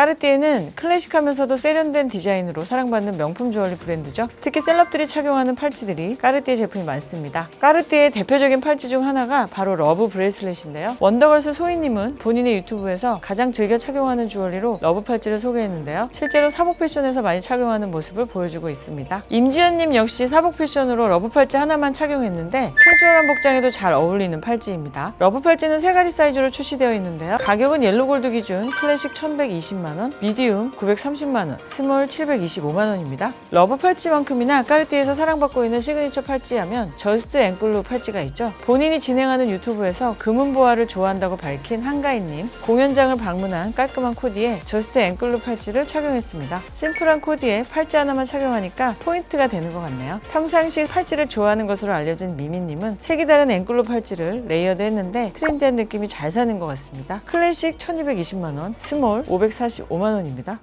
까르띠에는 클래식하면서도 세련된 디자인으로 사랑받는 명품 주얼리 브랜드죠. 특히 셀럽들이 착용하는 팔찌들이 까르띠에 제품이 많습니다. 까르띠에의 대표적인 팔찌 중 하나가 바로 러브 브레이슬렛인데요. 원더걸스 소희님은 본인의 유튜브에서 가장 즐겨 착용하는 주얼리로 러브 팔찌를 소개했는데요. 실제로 사복 패션에서 많이 착용하는 모습을 보여주고 있습니다. 임지연님 역시 사복 패션으로 러브 팔찌 하나만 착용했는데 캐주얼한 복장에도 잘 어울리는 팔찌입니다. 러브 팔찌는 세 가지 사이즈로 출시되어 있는데요. 가격은 옐로 골드 기준 클래식 1120만 원, 미디움 930만 원, 스몰 725만 원입니다. 러브 팔찌만큼이나 까르띠에서 사랑받고 있는 시그니처 팔찌 하면 저스트 앵글로 팔찌가 있죠. 본인이 진행하는 유튜브에서 금은 보화를 좋아한다고 밝힌 한가인님 공연장을 방문한 깔끔한 코디에 저스트 앵글로 팔찌를 착용했습니다. 심플한 코디에 팔찌 하나만 착용하니까 포인트가 되는 것 같네요. 평상시 팔찌를 좋아하는 것으로 알려진 미미님은 색이 다른 앵글로 팔찌를 레이어드 했는데 트렌디한 느낌이 잘 사는 것 같습니다. 클래식 1220만원, 스몰 545만원입니다.